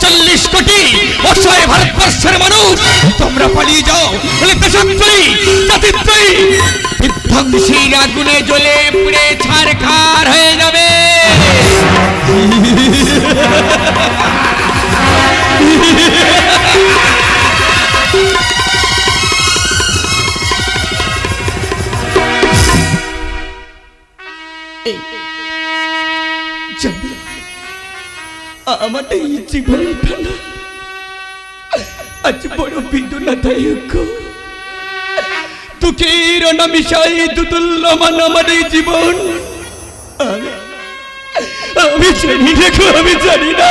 চল্লিশ কোটি অসহায় ভারতবর্ষের মানুষ তোমরা পালিয়ে যাও বলে দেশত্রী জাতিত্রী বিধ্বংসীর আগুনে জ্বলে পুড়ে ছারখার হয়ে যাবে জানি আমার এই জীবনটা না আজ বড় বিদুনাদায়ক দুঃখের অনামিশাই দুতুল্যমান আমার এই জীবন। আমি- জানি না আমি জানি না।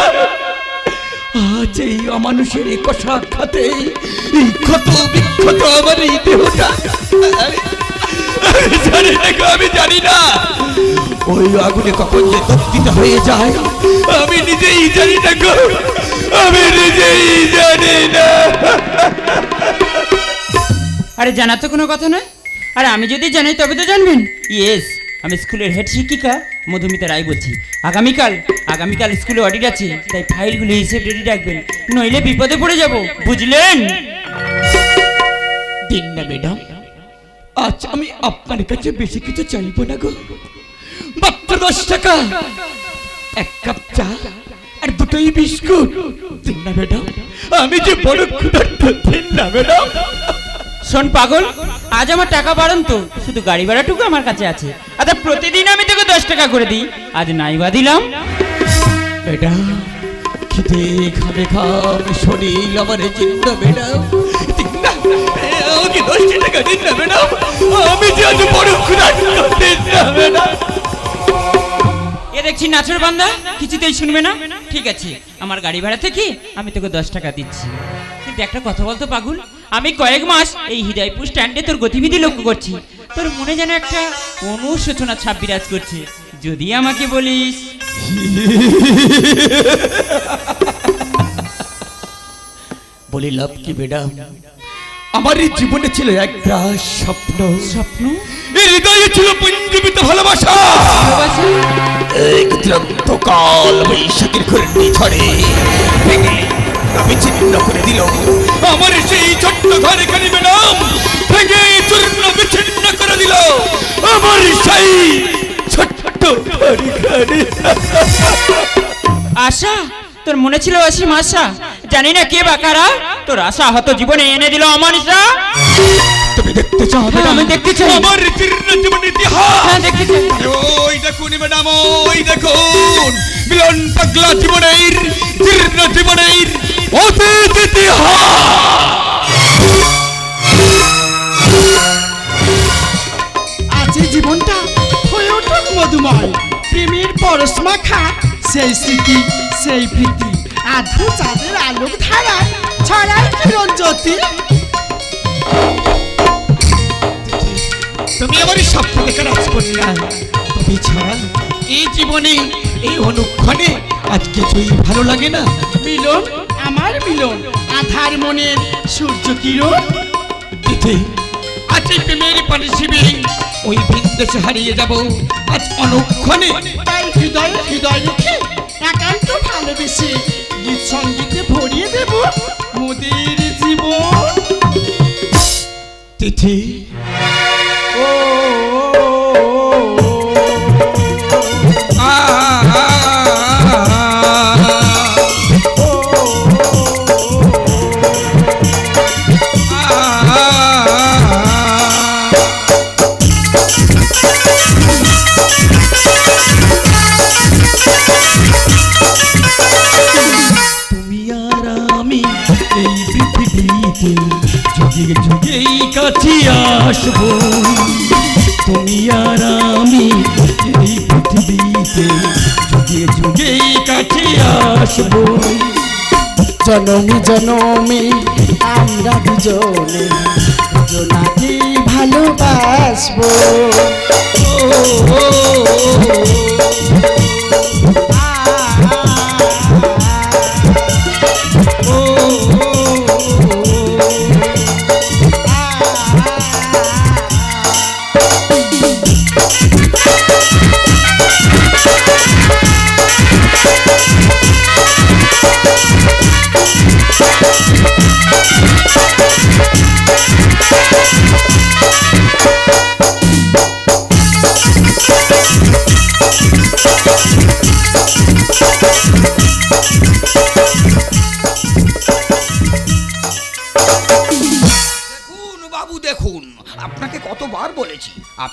আজ এই অমানুষের এই কষা খাতে এই ক্ষত বিক্ষত আমার এই দেহটা। আমি- জানি গো, আমি জানি না। ওই আগুনে কখন যে দগ্ধিত হয়ে যায় আমি নিজেই জানি না গো আমি নিজেই জানি না। আরে জানা তো কোনো কথা নয়। আর আমি যদি জানি তবে তো জানবেন। ইয়েস আমি স্কুলের হেড শিক্ষিকা মধুমিতা রায় বলছি। আগামীকাল আগামীকাল স্কুলে অডিট আছে তাই ফাইলগুলো হিসেব রেডি রাখবেন। নইলে বিপদে পড়ে যাব বুঝলেন? দিন না ম্যাডাম। আচ্ছা আমি আপনার কাছে বেশি কিছু চাইব না গো। দশ টাকা। এক কাপ চা আর দুটোই বিস্কুট। দিন না ম্যাডাম। আমি যে বড় ক্ষুধার্ত দিন না ম্যাডাম। শোন পাগল আজ আমার টাকা বাড়ান তো। শুধু গাড়ি ভাড়াটুকু আমার কাছে আছে। আচ্ছা প্রতিদিন আমি তোকে দশ টাকা করে দিই। আজ নাইবা দিলাম। ম্যাডাম খিদে খাবে খাবে শরীর আমার চিন্তা ম্যাডাম। আমাকে দশ টাকা দিন না ম্যাডাম। আমি যে আজ বড় ক্ষুধার্ত দিন না ম্যাডাম। এ দেখছি নাচের বান্দা, কিছুতেই শুনবে না। ঠিক আছে, আমার গাড়ি ভাড়া থেকে আমি তোকে দশ টাকা দিচ্ছি। কিন্তু একটা কথা বলতো পাগুল, আমি কয়েক মাস এই হৃদয়পুর স্ট্যান্ডে তোর গতিবিধি লক্ষ্য করছি। তোর মনে যেন একটা অনুশোচনা ছাপ বিরাজ করছে। যদি আমাকে বলিস। বলি, লাভ কি ম্যাডাম আমার এই জীবনে ছিল একটা স্বপ্ন। স্বপ্ন? এই হৃদয়ে ছিল পঞ্জীবিত ভালোবাসা? এক দুরন্ত কাল বৈশাখের ঘূর্ণি ঝড়ে ভেঙে আমি ছিন্ন করে দিল আমার সেই ছোট্ট ঘরে খালি ম্যাডাম ভেঙে চূর্ণ বিচ্ছিন্ন করে দিল আমার সেই ছোট্ট ঘরে আশা তোর মনে ছিল অসীম আশা? জানি না কে বা কারা। তোর আশা হত জীবনে এনে দিল অমানিসা তুমি দেখতে চাও হ্যাঁ, আমি দেখতে চাই। আমার জীর্ণ জীবন ইতিহাস। হ্যাঁ দেখতে চাই। ওই দেখুন ম্যাডাম ওই দেখুন। মিলন পাগলা জীবনের জীর্ণ জীবনের অতীত ইতিহাস। আজ জীবনটা হয়ে উঠুক মধুময়। প্রেমের পরশ মাখা সেই স্মৃতি সেই প্রীতি। আধু চাঁদের আলোক ধারা ছড়ায় কিরণ জ্যোতি তুমি আমার এই স্বপ্ন দেখে রাজকন্যা তবে ছাড়া এই জীবনে এই অনুক্ষণে আজ কিছুই ভালো লাগে না। মিলন আমার মিলন আধার মনের সূর্য কিরণ। দিতে আজ এই প্রেমের পানি শিবে ওই ভিনদেশে হারিয়ে যাব। আজ অনুক্ষণে তাই হৃদয়ে হৃদয় রেখে একান্ত ভালোবেসে গীত সঙ্গীতে ভরিয়ে দেব মোদের জীবন। তিথি আসব তুমি আর আমি এই পৃথিবীতে যুগে যুগে কাছে আসব জনমি জনমি আমরা দুজনে দুজনাকে ভালোবাসবো ও।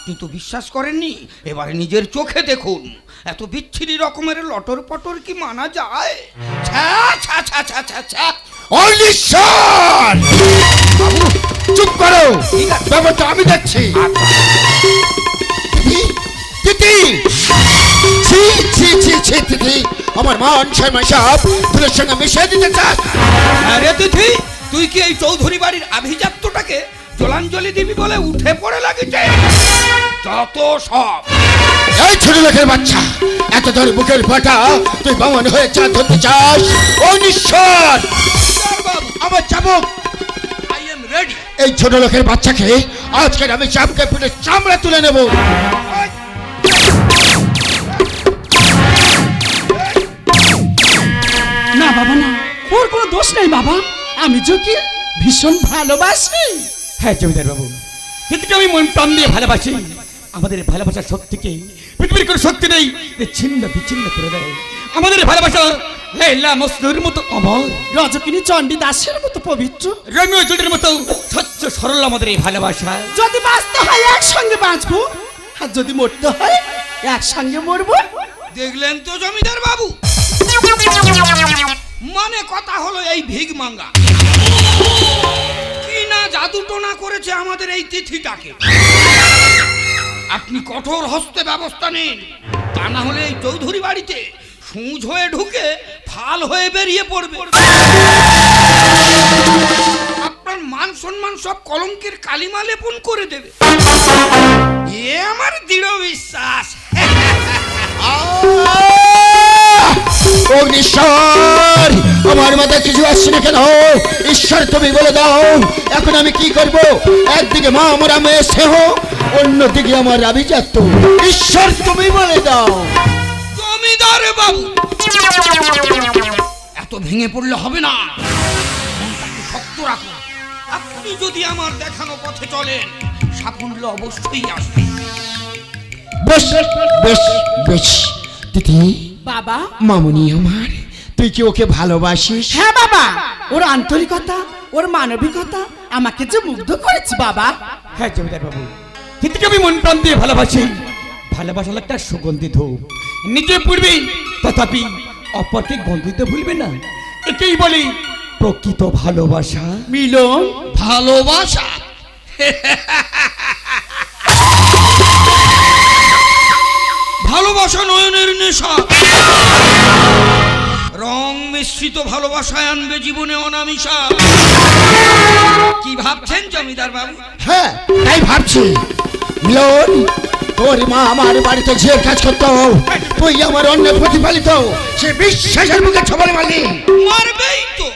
আপনি তো বিশ্বাস করেননি? এবারে নিজের চোখে দেখুন। এত বিচ্ছিরি রকমের লটর পটর কি মানা যায়? চুপ করো। ব্যাপারটা আমি দেখছি। তিথি তিথি ছি ছি ছি ছি তিথি আমার মান সম্মান সব তোদের সঙ্গে মিশিয়ে দিতে চাস। আরে তিথি তুই কি এই চৌধুরী বাড়ির আভিজাত্যটাকে জলাঞ্জলি দিবি বলে উঠে পড়ে লাগিছে। যত সব। এই ছোট লোকের বাচ্চা এত ধরে বুকের ফাটা তুই বামন হয়ে চা ধরতে চাস? অনিশ্বর আমার চাবুক! আই এম রেডি এই ছোট লোকের বাচ্চাকে আজকের আমি চাপকে পিঠে চামড়া তুলে নেব। না বাবা না। ওর কোনো দোষ নেই বাবা। আমি যোগী ভীষণ ভালোবাসি। হ্যাঁ জমিদার বাবু। কিন্তু আমি মন প্রাণ দিয়ে ভালোবাসি আমাদের ভালোবাসার শক্তিকে পৃথিবীর কোনো শক্তি নেই যে ছিন্ন বিচ্ছিন্ন করে দেয়। আমাদের ভালোবাসা লাইলা মসনুর মতো অমর। রজকিনী চণ্ডী দাসের মতো পবিত্র। রমিও জুটের মতো স্বচ্ছ সরল আমাদের এই ভালোবাসা। যদি বাঁচতে হয় একসঙ্গে বাঁচবো। আর যদি মরতে হয় একসঙ্গে মরবো। দেখলেন তো জমিদার বাবু? মানে কথা হলো এই ভিগ মাঙ্গা। কি না জাদু টোনা করেছে আমাদের এই তিথিটাকে। আপনি কঠোর হস্তে ব্যবস্থা নিন, তা না হলে এই চৌধুরী বাড়িতে সুঁজ হয়ে ঢুকে ফাল হয়ে বেরিয়ে পড়বে। আপনার মান সম্মান সব কলঙ্কের কালিমা লেপন করে দেবে। এ আমার দৃঢ় বিশ্বাস। অগ্নিশ্বর! আমার মাথায় কিছু আসছে না কেন? ঈশ্বর তুমি বলে দাও এখন আমি কি করব? একদিকে মা আমার মেয়ে স্নেহ অন্যদিকে আমার আভিজাত্য। ঈশ্বর তুমি বলে দাও। জমিদার বাবু এত ভেঙে পড়লে হবে না। শক্ত রাখুন আপনি যদি আমার দেখানো পথে চলেন সাফল্য অবশ্যই আসবে। বেশ বেশ বেশ দিদি বাবা। মামুনি আমার। তুই কি ওকে ভালোবাসিস? হ্যাঁ বাবা। ওর আন্তরিকতা ওর মানবিকতা আমাকে যে মুগ্ধ করেছে বাবা। হ্যাঁ জমিদার বাবু কিন্তু আমি মন প্রাণ দিয়ে ভালোবাসি ভালোবাসা একটা সুগন্ধি ধূপ নিজে পূর্বে তথাপি অপরকে গন্ধিতে ভুলবে না। একেই বলি প্রকৃত ভালোবাসা। মিলন। ভালোবাসা। ভালোবাসা নয়নের নেশা। রং মিশ্রিত ভালোবাসায় আনবে জীবনে অনামিশা কি ভাবছেন জমিদার বাবু? হ্যাঁ তাই ভাবছি। মিলন তোর মা আমার বাড়িতে যে কাজ করতো তুই আমার অন্য প্রতিপালিত সে বিশ্বাসের মুখে ছবল মালি মারবেই তো।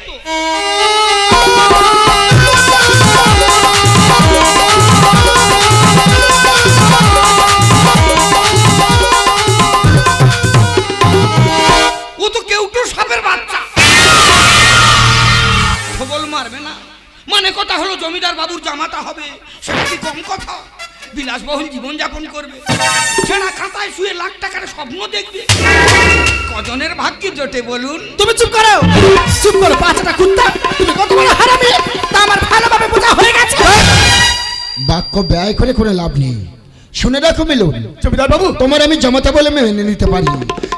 কথা হলো জমিদার বাবুর জামাতা হবে। সেটা কি কম কথা? বিলাসবহুল জীবনযাপন করবে। সেনা খাতায় শুয়ে লাখ টাকার স্বপ্ন দেখবে। কজনের ভাগ্য জোটে বলুন। তুমি চুপ করো। চুপ করো বাচ্চাটা কুত্তা। তুমি কত বড় হারামি। তা আমার ভালোভাবে বোঝা হয়ে গেছে। বাক্য ব্যয় করে কোনো লাভ নেই। শুনে রাখো মিলন জমিদার বাবু। তোমার আমি জমাতে বলে মেনে নিতে পারি।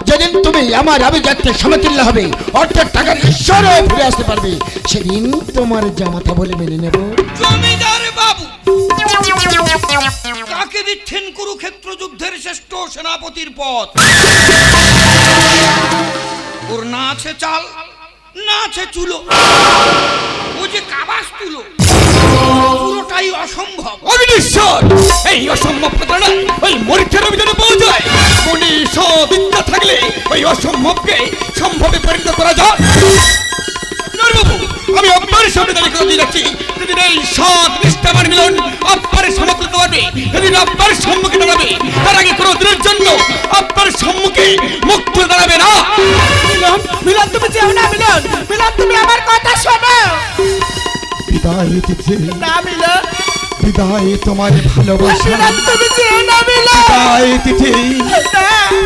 যেদিন তুমি আমার আভিজাত্যের সমতুল্য হবে অর্থাৎ টাকার ঈশ্বর হয়ে ফিরে আসতে পারবে সেদিন তোমার জামাতা বলে মেনে নেব। জমিদার বাবু কাকে দিচ্ছেন কুরুক্ষেত্র যুদ্ধের শ্রেষ্ঠ সেনাপতির পদ? ওর না আছে চাল না আছে চুলো। ও যে কাবাস তুলো, পুরোটাই অসম্ভব। অবিনেশ্বর! এই অসম্ভব প্রতারণা ওই মরিচের অভিযানে যায়। মনে সবিদ্যা থাকলে ওই অসম্ভবকে সম্ভবে পরিণত করা যায়? আমি আপনার সামনে দাঁড়িয়ে কথা দিয়ে যাচ্ছি। যেদিন এই সৎ, নিষ্ঠাবান মিলন আপনার সমর্থন পারবে সেদিন আপনার সম্মুখে দাঁড়াবে। তার আগে কোনো দিনের জন্য আপনার সম্মুখে মুক্ত দাঁড়াবে না। মিলন মিলন তুমি যেও না মিলন মিলন তুমি আমার কথা শোনো। বিদায় দিতে না মিলন। বিদায় তোমার ভালোবাসা। মিলন তুমি যেও না মিলন। বিদায় দিতে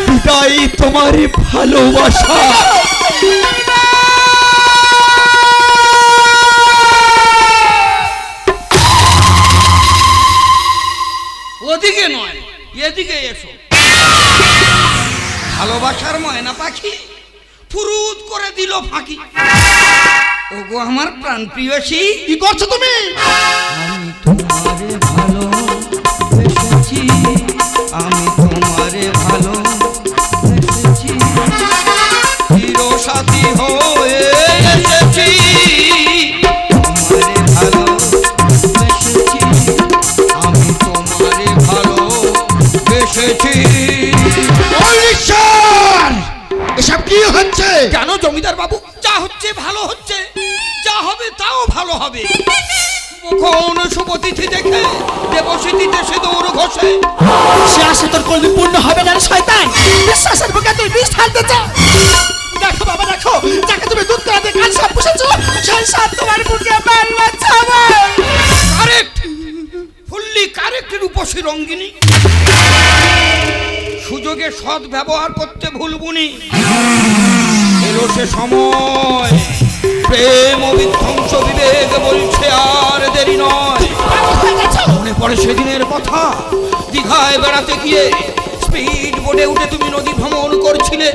বিদায় তোমার ভালোবাসা। ও এদিকে এসো। ভালোবাসার ময়না পাখি। ফুরুত করে দিল ফাঁকি। ওগো আমার প্রাণ প্রিয়সী। কি করছ তুমি? আমি তোমারে ভালো আমি তোমারে ভালো সে আশা তোর কোনদিন পূর্ণ হবে না শয়তান। বিশ্বাসের বুকে তুই বিষ ঢালতে চাও দেখো বাবা দেখো যাকে তুমি দুধ করাতে কাল সাপ পুষেছো সেই সাপ তোমার বুকে মারবা ছাবা কারেক্ট। ফুললি কারেক্ট রূপসী রঙ্গিনী। সুযোগে সৎ ব্যবহার করতে ভুলবুনি। এলো সে সময়। প্রেম ও বিধ্বংস বিবেক বলছে আর দেরি নয়। মনে পড়ে সেদিনের কথা। দীঘায় বেড়াতে গিয়ে স্পিড বোটে উঠে তুমি নদী ভ্রমণ করছিলে।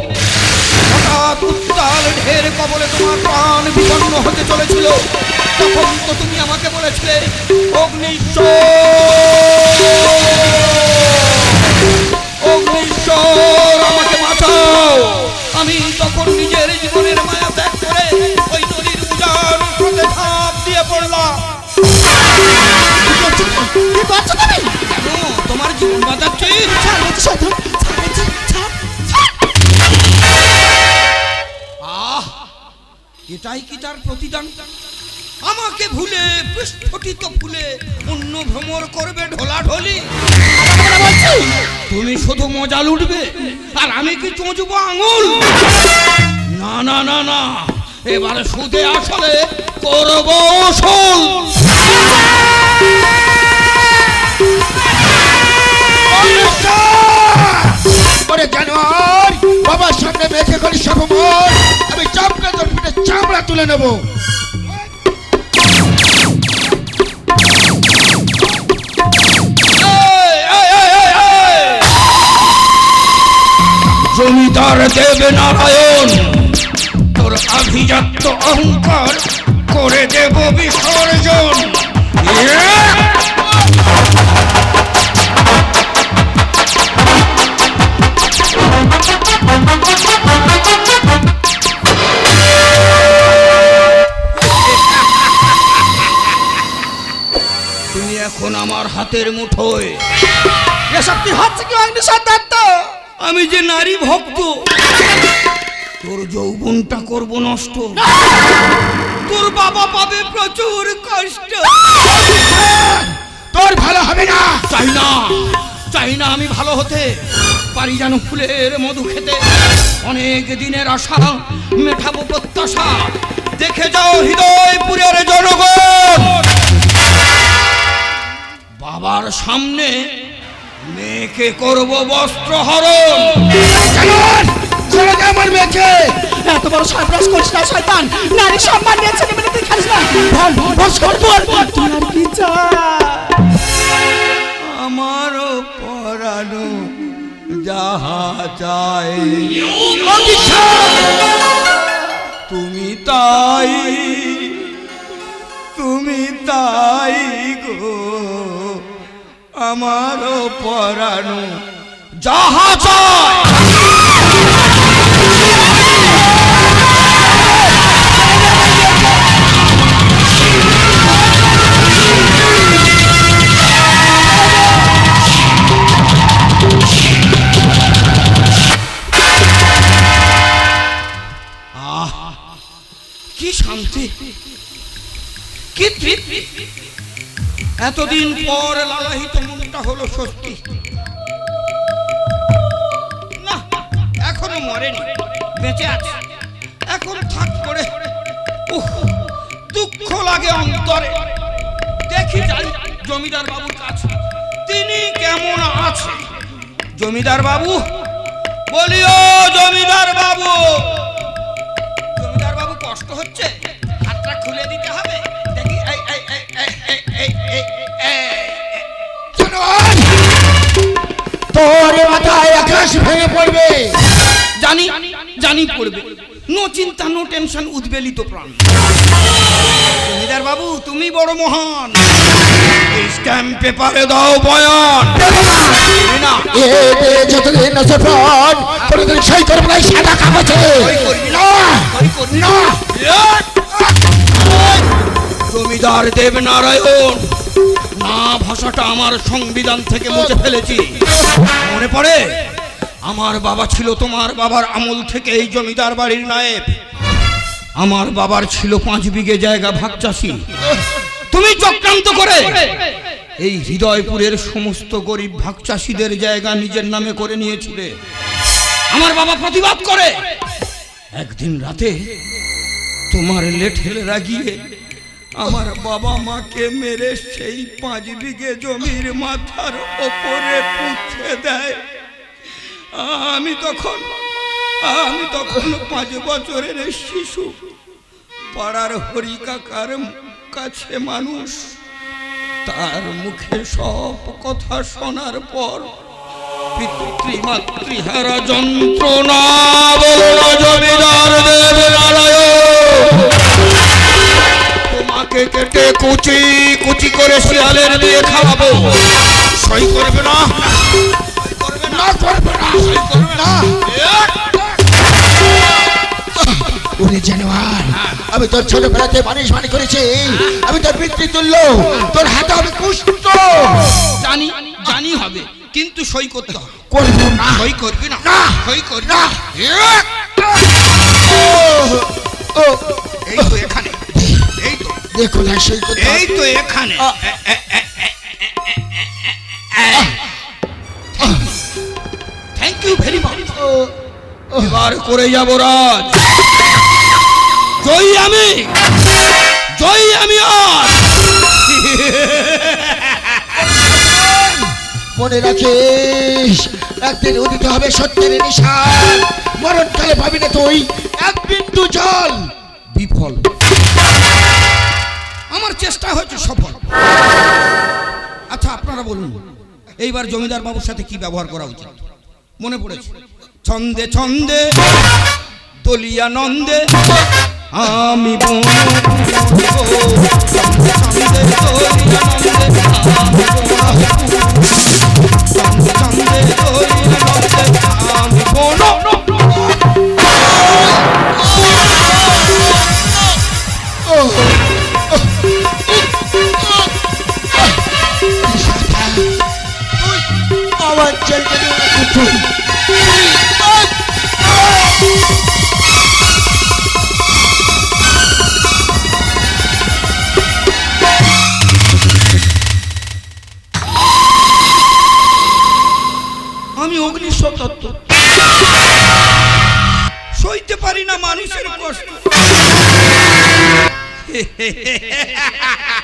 হঠাৎ উত্তাল ঢের কবলে তোমার প্রাণ বিপন্ন হতে চলেছিল। তখন তো তুমি আমাকে বলেছিলে, অগ্নিশ্বর অগ্নিশ্বর, আমাকে বাঁচাও। আমি তখন নিজের জীবনের মায়া ত্যাগ করে ওই নদীর উজান দিয়ে পড়লাম। বলছি ছাড় ছাড় আহ, এটাই কি তার প্রতিদান? আমাকে ভুলে, পৃষ্ঠটিত ভুলে অন্য ভ্রমর করবে ঢোলাঢলি। বলছি তুমি শুধু মজা লুটবে, আর আমি কি চুঁচবো আঙুল? না না না না, এবারে সুদে আসলে করব ওসল চামড়া তুলে নেব! জমিদার দেব নারায়ণ তোর আভিজাত্য অহংকার করে দেব বিসর্জন ইয়ে! তুমি এখন আমার হাতের মুঠোয়। কি হচ্ছে কি অগ্নি সন্তান তো আমি যে নারী ভক্ত তোর যৌবনটা করব নষ্ট। তোর বাবা পাবে প্রচুর কষ্ট। তোর ভালো হবে না। চাই না চাই না আমি ভালো হতে। পারি যেন ফুলের মধু খেতে। অনেক দিনের আশা, মেটাবো প্রত্যাশা। দেখে যাও হৃদয়পুরের জনগণ। বাবার সামনে মেয়েকে করব বস্ত্র হরণ। আমার মেয়েকে। এত বড় করিস না, শয়তান। নারী সম্মান মানে তুই খালিস না। আর চাই। তুমি তাই তুমি তাই গো। আমার পরানো যাহা চাই। এতদিন পর লালাহিত মনটা হলো সত্যি এখনও মরেনি, বেঁচে আছে। এখন থাক করে দুঃখ লাগে অন্তরে। দেখি যাই জমিদার বাবুর কাছে। তিনি কেমন আছে? জমিদার বাবু, বলিও জমিদার বাবু। জমিদার বাবু কষ্ট হচ্ছে? হাতটা খুলে দিতে হবে? তোর মাথায় আকাশ ভেঙে পড়বে। জানি জানি পড়বে। নো চিন্তা নো টেনশন উদ্বেলিত প্রাণ। জমিদার বাবু তুমি বড় মহান। স্ট্যাম্প পেপারে দাও বয়ান। না এ দে যতদিন আছে প্রাণ কোনোদিন সই করব না। সাদা কাগজে না। না। জমিদার দেবনারায়ণ না ভাষাটা আমার সংবিধান থেকে মুছে ফেলেছি। মনে পড়ে? আমার বাবা ছিল তোমার বাবার আমল থেকে এই জমিদার বাড়ির নায়েব। আমার বাবার ছিল পাঁচ বিঘে জায়গা ভাগ চাষি। তুমি চক্রান্ত করে এই হৃদয়পুরের সমস্ত গরিব ভাগ চাষিদের জায়গা নিজের নামে করে নিয়েছিলে। আমার বাবা প্রতিবাদ করে। একদিন রাতে তোমার লেঠেলেরা গিয়ে আমার বাবা মাকে মেরে সেই পাঁচ বিঘে জমির মাথার ওপরে পুঁতে দেয়। আমি তখন আমি তখন পাঁচ বছরের শিশু। পাড়ার হরি কাকার কাছে মানুষ, তার মুখে সব কথা শোনার পর পিতৃমাতৃহারা যন্ত্রণা বলো জমিদার তোমাকে কেটে কুচি কুচি করে শিয়ালের দিয়ে খাওয়াবো। সই করবে না। না করব না। না। ওরে জানোয়ার আমি তোর ছোটবেলাতে মানুষ মানে করেছি। আমি তোর পিতৃ তুল্য তোর হাতে আমি কুষ্ঠ। জানি জানি হবে। কিন্তু সই করতে হবে। করব না। সই করবি না। না। সই করবি না। না। ও। এই তো এখানে। এই তো দেখো সেই কথা এই তো এখানে। থ্যাংক ইউ ভেরি মাচ এবার করে যাব রাজ। জয়ী আমি। জয়ী আমি আজ। মনে রাখিস একদিন উদিত হবে সত্যের নিশান। মরণকালে পাবি না তুই। এক বিন্দু জল। বিফল। আমার চেষ্টা হয়েছে সফল। আচ্ছা আপনারা বলুন, এইবার জমিদার বাবুর সাথে কি ব্যবহার করা উচিত? মনে পড়েছে? ছন্দে ছন্দে, দলিয়া নন্দে, আমি ছন্দে আমি অগ্নিশ্বর দত্ত সইতে পারি না মানুষের কষ্ট।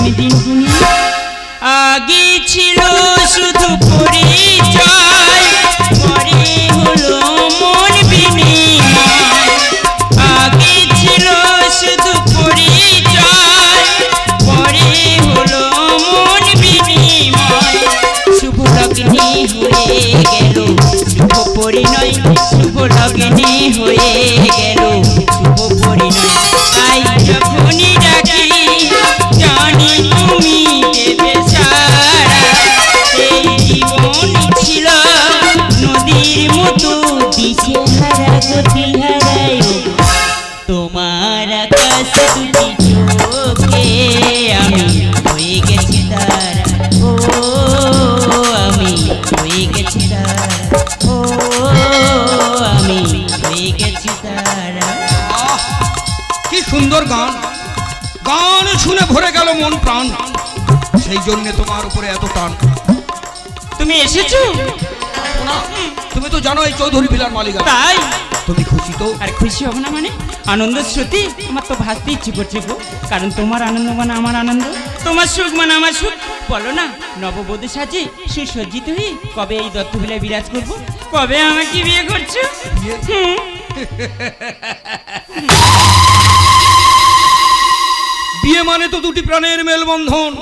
আমি ছিল শুধু পরিচয়, পরে হলো মন বিনিময়। আগে ছিল শুধু পরিচয়, পরে হলো মন বিনিময়। শুভ লগ্নে হয়ে গেল, শুভ পরিণয়, শুভ হয়ে গেল, শুভ পরিণয়। তাই যখনই হারায় তোমার আকাশ দুটি চোখে আমি হয়ে গেছি তারা। ও আমি হয়ে গেছি তারা। ও আমি হয়ে গেছি তারা। কি সুন্দর গান। গান শুনে ভরে গেল মন প্রাণ। সেই জন্য তোমার উপরে এত টান। তুমি এসেছ? তুমি তো জানো এই চৌধুরী ভিলার মালিক। তাই? তুমি খুশি তো। আর খুশি হব না মানে? আনন্দ শ্রুতি? আমার তো ভাসতে ইচ্ছে করছে গো। কারণ তোমার আনন্দ মানে আমার আনন্দ। তোমার সুখ মানে আমার সুখ। বলো না নববধূ সাজে সুসজ্জিত হয়ে কবে এই দত্ত দত্তবিলায় বিরাজ করব? কবে আমাকে বিয়ে করছ? বিয়ে মানে তো দুটি প্রাণের মেলবন্ধন।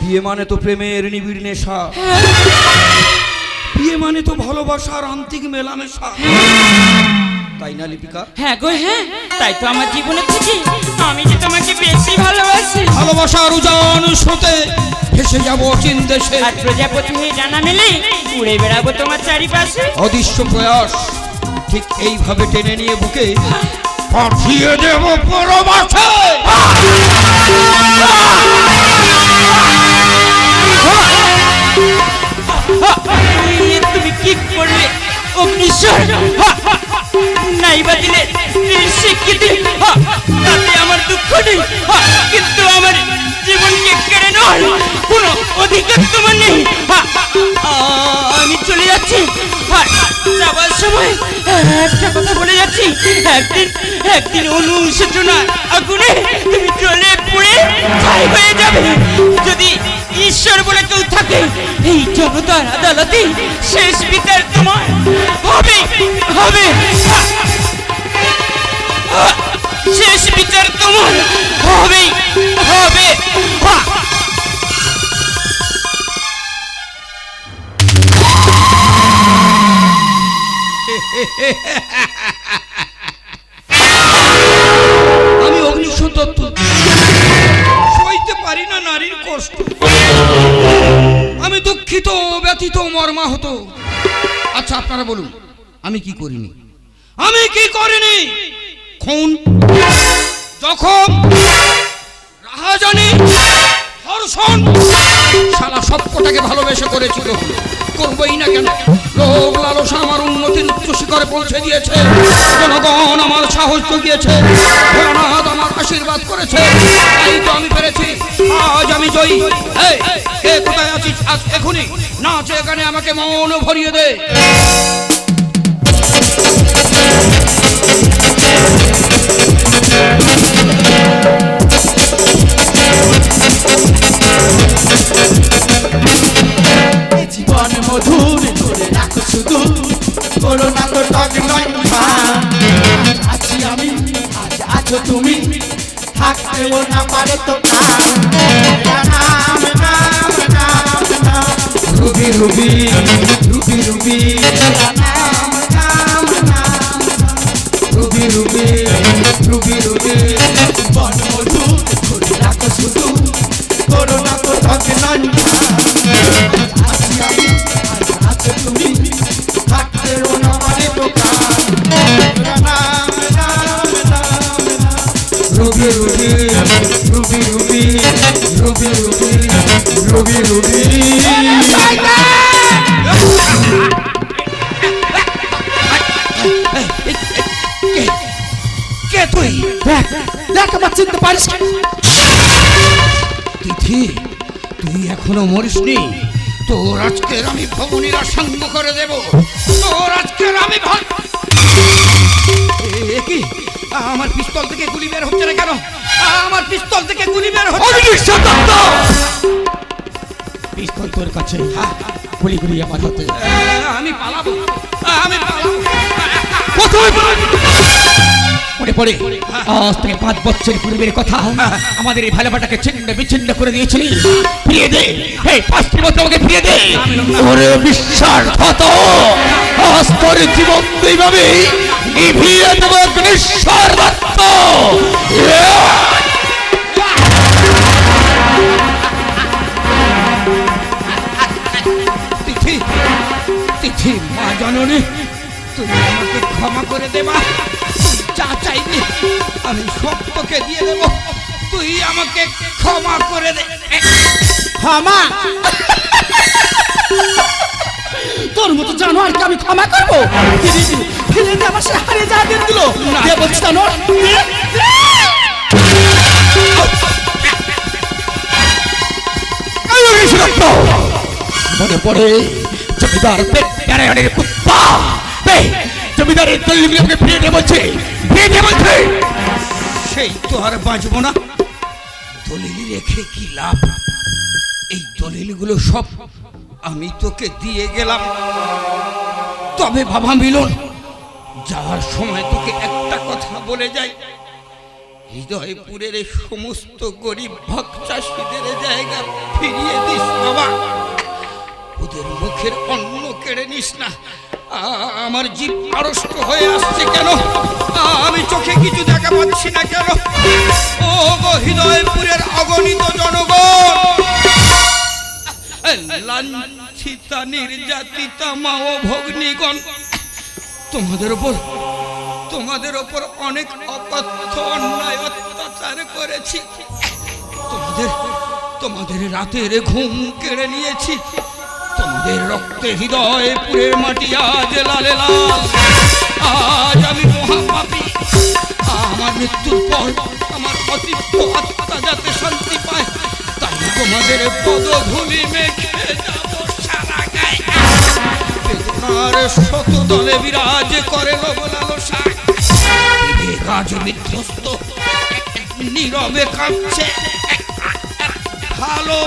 বিয়ে মানে তো প্রেমের নিবিড় নেশা। বিয়ে মানে তো ভালোবাসার আন্তিক মেলামেশা। তাই না লিপিকা? হ্যাঁ গো হ্যাঁ। তাই তো আমার জীবনে থেকে আমি যে তোমাকে বেশি ভালোবাসি। ভালোবাসার উজান স্রোতে ভেসে যাব অচিন দেশে। আর প্রজাপতি হয়ে জানা মেলে উড়ে বেড়াবো তোমার চারিপাশে। অদৃশ্য প্রয়াস ঠিক এইভাবে টেনে নিয়ে বুকে। পাঠিয়ে দেব পরবাসে। অগ্নিশ্বর নাই বাজিলে স্বীকৃতি তাতে আমার দুঃখ নেই। কিন্তু আমার জীবনকে কেড়ে নয় কোনো অধিকার তোমার নেই। আমি চলে যাচ্ছি। যাবার সময় একটা কথা বলে যাচ্ছি। একদিন একদিন অনুশোচনা আগুনে তুমি চলে পড়ে ছাই হয়ে যাবে। যদি ঈশ্বর বলে কেউ থাকে, এই জনতার আদালতে শেষ বিচার হবে! শেষ বিচার তোমার। হবে হবে! আমি অগ্নিশোধ দত্ত সইতে পারি না নারীর কষ্ট। আমি দুঃখিত, ব্যথিত, মর্মাহত। আচ্ছা আপনারা বলুন। আমি কি করিনি? আমি কি করিনি? খুন। জখম রাহাজানি ধর্ষণ। সারা সবকটাকে ভালোবেসে করেছিল। করবই না কেন? লোক লালসা আমার উন্নতির উচ্চ শিখরে পৌঁছে দিয়েছে। জনগণ আমার সাহস জুগিয়েছে। ভোলানাথ আমার আশীর্বাদ করেছে। তাই তো আমি পেরেছি। আজ আমি জয়ী। এই, কে কোথায় আছিস? আজ এখনই। না আছে এখানে আমাকে মন ভরিয়ে দে। মধুর করে রাখো শুধু করো না তো টক নয়। আছি আমি আছো তুমি থাকতেও না পারে তো রুবি রুবি রুবি রুবি রূপে রূপে রূপে বনমধু রাখো শুধু। করোনা দেখ আমার চিনতে পারিস? তিথি তুই এখনও মরিসনি? তোর আজকের আমি ভবনীরা সঙ্গ করে দেব। তোর আজকের আমি কি? আমার পিস্তল থেকে গুলি বের হচ্ছে না কেন? আমার পিস্তল থেকে গুলি বের হচ্ছে পিস্তল তোর কাছে। গুলি গুলি আমার হাতে আমি পালাবো। আমি পালাবো। কোথায় মনে পড়ে। আজ থেকে পাঁচ বছর পূর্বের কথা। আমাদের এই ভালোবাটাকে ছিন্ন বিচ্ছিন্ন করে দিয়েছিলি। ফিরিয়ে দে। এই পাঁচটি বছর আমাকে ফিরিয়ে দে। ওরে বিশ্বাস হত আজ তোর জীবন এইভাবে নিভিয়ে দেবো তিথি, মা জননী, তুমি আমাকে ক্ষমা করে দেবা। যা চাইবি আমি সব তোকে দিয়ে দেব। তুই আমাকে ক্ষমা করে দে। ক্ষমা? তোর মতো জানোয়ারকে আমি ক্ষমা করব? ফিরে দে, ফিরে দে আমার সে হারিয়ে যাওয়া দিনগুলো দে বলছি জানোয়ার। মনে পড়ে জমিদার পেট প্যারায়ণের কুত্তা। দে জমিদারের বলছে বলছে। সেই তো আর বাঁচবো না। দলিল রেখে কি লাভ? এই দলিলগুলো সব আমি তোকে দিয়ে গেলাম। তবে বাবা মিলন, যাওয়ার সময় তোকে একটা কথা বলে যাই। হৃদয়পুরের সমস্ত গরিব ভক্ত চাষিদের জায়গা ফিরিয়ে দিস বাবা। ওদের মুখের অন্ন কেড়ে নিস না। আমার জীব আড়ষ্ট হয়ে আসছে কেন? আমি চোখে কিছু দেখা পাচ্ছি না কেন? ও হৃদয়পুরের অগণিত জনগণ! লাঞ্ছিতা মা ও ভগ্নিগণ, তোমাদের ওপর তোমাদের ওপর অনেক অকথ্য, অন্যায় অত্যাচার করেছি। তোমাদের তোমাদের রাতের ঘুম কেড়ে নিয়েছি। তোমাদের রক্তে হৃদয় পুরের মাটি আজ লালে লাল। আজ আমি মহাপাপী। আমার মৃত্যুর পর আমার অতিথ্য আত্মা যাতে শান্তি পায়, তাই তোমাদের পদধূলি মেখে যাব সারা গায়ে। শত দলে বিরাজ করে লবলালসা বিবেক আজ বিধ্বস্ত নীরবে কাঁপছে। ভালো